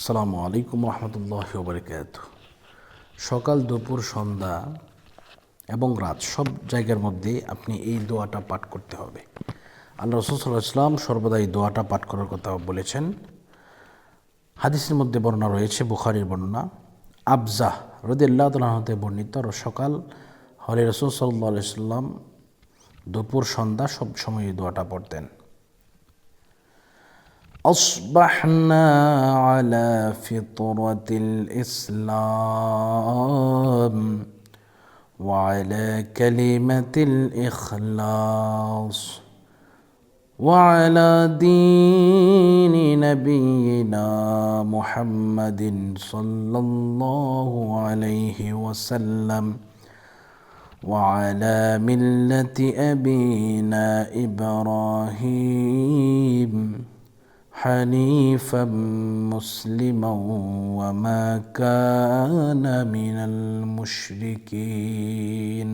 আসসালামু আলাইকুম রহমতুল্লাহ বরকাত সকাল, দুপুর, সন্ধ্যা এবং রাত সব জায়গার মধ্যে আপনি এই দোয়াটা পাঠ করতে হবে। আল্লাহ রসুল সাল্লাহ ইসলাম সর্বদা এই দোয়াটা পাঠ করার কথা বলেছেন। হাদিসের মধ্যে বর্ণনা রয়েছে, বুখারির বর্ণনা। আবজাহ রদিল্লাহ তালাহতে বর্ণিত, সকাল হরে রসুল সাল্লাহ সাল্লাম দুপুর, সন্ধ্যা সব সময় এই দোয়াটা পড়তেন। أصبحنا على فطرة الإسلام وعلى كلمة الإخلاص وعلى دين نبينا محمد صلى الله عليه وسلم وعلى ملة أبينا إبراهيم. حنيفا مسلما وما كان من المشركين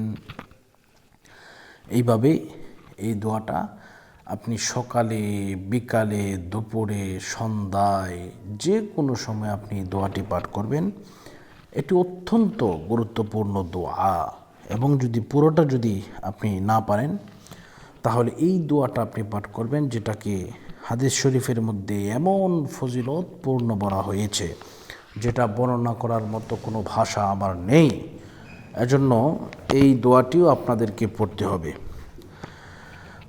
এইভাবে এই দোয়াটা আপনি সকালে বিকালে দুপুরে সন্ধ্যায় যে কোনো সময় আপনি দোয়াটি পাঠ করবেন এটি অত্যন্ত গুরুত্বপূর্ণ দোয়া এবং যদি পুরোটা যদি আপনি না পারেন তাহলে এই দোয়াটা আপনি পাঠ করবেন যেটাকে হাদিস শরীফের মধ্যে এমন ফজিলতপূর্ণ বলা হয়েছে যেটা বর্ণনা করার মতো কোনো ভাষা আমার নেই এজন্য এই দোয়াটিও আপনাদেরকে পড়তে হবে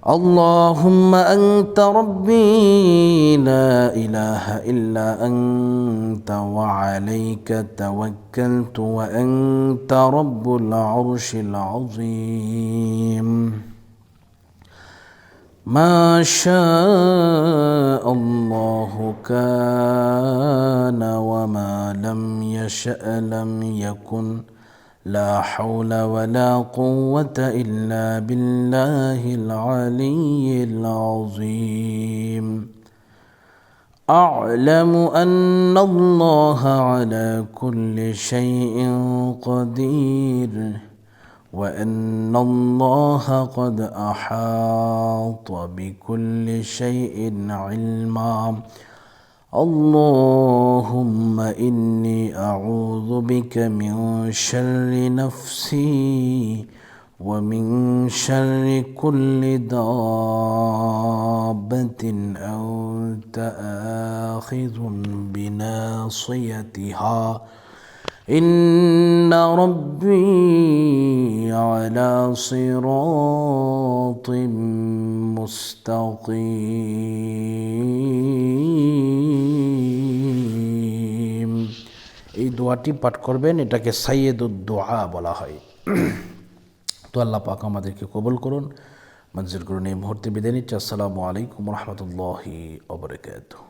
اللهم أنت ربي لا إله إلا أنت وعليك توكلت وأنت رب العرش العظيم ما شاء الله كان وما لم يشأ لم يكن. لا حول ولا قوة إلا بالله العلي العظيم. أعلم أن الله على كل شيء قدير. وان الله قد احاط بكل شيء علما اللهم اني اعوذ بك من شر نفسي ومن شر كل دابه انت اخذ بناصيتها إن ربي على صراط مستقيم এই দোয়াটি পাঠ করবেন এটাকে সাইয়েদুদ্দোয়া বলা হয় তো আল্লাহ পাক আমাদেরকে কবল করুন মঞ্জুর করুন এই মুহূর্তে বিদায় নিচ্ছি আসসালামু আলাইকুম রহমতুল্লাহি ওবরাকাতুহ